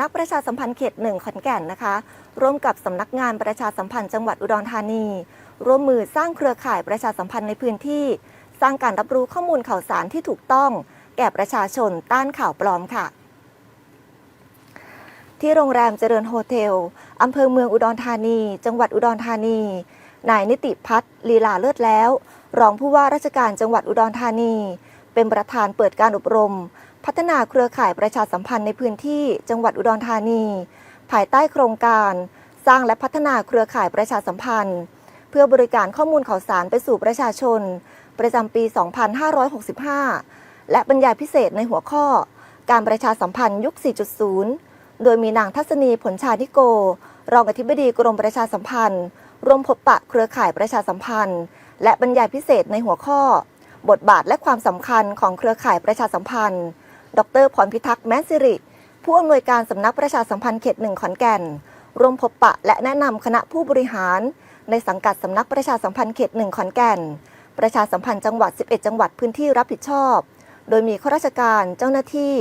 นักประชาสัมพันธ์เขตหนึ่งขอนแก่นนะคะ ร่วมกับสำนักงานประชาสัมพันธ์จังหวัดอุดรธานี ร่วมมือสร้างเครือข่ายประชาสัมพันธ์ในพื้นที่ สร้างการรับรู้ข้อมูลข่าวสารที่ถูกต้อง แก่ประชาชนต้านข่าวปลอมค่ะ ที่โรงแรมเจริญโฮเทลอำเภอเมืองอุดรธานี จังหวัดอุดรธานี นายนิติพัฒน์ลีลาเลิศแล้ว รองผู้ว่าราชการจังหวัดอุดรธานี เป็นประธานเปิดการอบรม พัฒนาเครือข่ายประชาสัมพันธ์ในพื้นที่จังหวัดอุดรธานี ภายใต้โครงการ สร้างและพัฒนาเครือข่ายประชาสัมพันธ์ เพื่อบริการข้อมูลข่าวสารไปสู่ประชาชน ประจำปี 2565 และบรรยายพิเศษในหัวข้อ การประชาสัมพันธ์ยุค 4.0 โดยมีนางทัศนีผลชาธิโก รองอธิบดีกรมประชาสัมพันธ์ ร่วมพบปะเครือข่ายประชาสัมพันธ์ และบรรยายพิเศษในหัวข้อ บทบาทและความสำคัญของเครือข่ายประชาสัมพันธ์ ดรพรพิทักษ์แมนสิริ ผู้อำนวยการสำนักประชาสัมพันธ์เขตหนึ่งขอนแก่น ร่วมพบปะและแนะนำคณะผู้บริหาร ในสังกัดสำนักประชาสัมพันธ์เขตหนึ่งขอนแก่น ประชาสัมพันธ์จังหวัด 11 จังหวัดพื้นที่รับผิดชอบ โดยมีข้าราชการเจ้าหน้าที่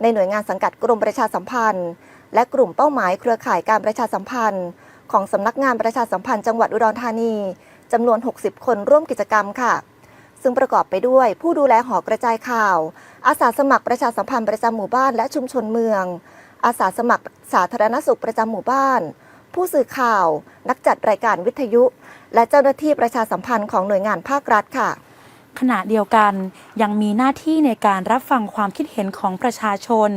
ในหน่วยงานสังกัดกรมประชาสัมพันธ์ และกลุ่มเป้าหมายเครือข่ายการประชาสัมพันธ์ ของสำนักงานประชาสัมพันธ์จังหวัดอุดรธานีจำนวน 60 คนร่วมกิจกรรมค่ะ ซึ่งประกอบไปด้วยผู้ดูแลหอกระจายข่าว อาสาสมัครประชาสัมพันธ์ประจำหมู่บ้านและชุมชนเมือง อาสาสมัครสาธารณสุขประจำหมู่บ้าน ผู้สื่อข่าว นักจัดรายการวิทยุ และเจ้าหน้าที่ประชาสัมพันธ์ของหน่วยงานภาครัฐค่ะ ขณะเดียวกันยังมีหน้าที่ในการรับฟังความคิดเห็นของประชาชน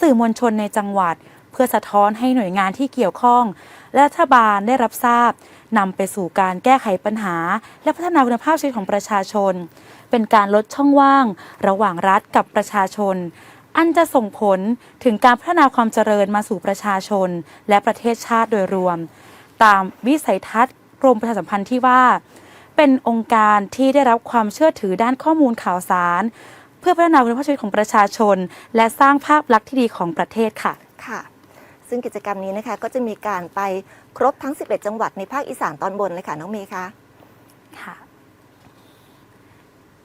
สื่อมวลชนในจังหวัด พื่อสะท้อนให้หน่วยงานที่เกี่ยวข้อง และรัฐบาลได้รับทราบนำไปสู่การแก้ไขปัญหา และพัฒนาคุณภาพชีวิตของประชาชน เป็นการลดช่องว่าง ระหว่างรัฐกับประชาชน อันจะส่งผลถึงการพัฒนาความเจริญมาสู่ประชาชน และประเทศชาติโดยรวม ตามวิสัยทัศน์กรมประชาสัมพันธ์ที่ว่า เป็นองค์การที่ได้รับความเชื่อถือด้านข้อมูลข่าวสาร เพื่อพัฒนาคุณภาพชีวิตของประชาชน และสร้างภาพลักษณ์ที่ดีของประเทศค่ะค่ะ ซึ่งกิจกรรมนี้นะคะก็จะมีการไปครบทั้ง 11 จังหวัดในภาคอีสานตอนบนเลยค่ะน้องเมย์คะค่ะ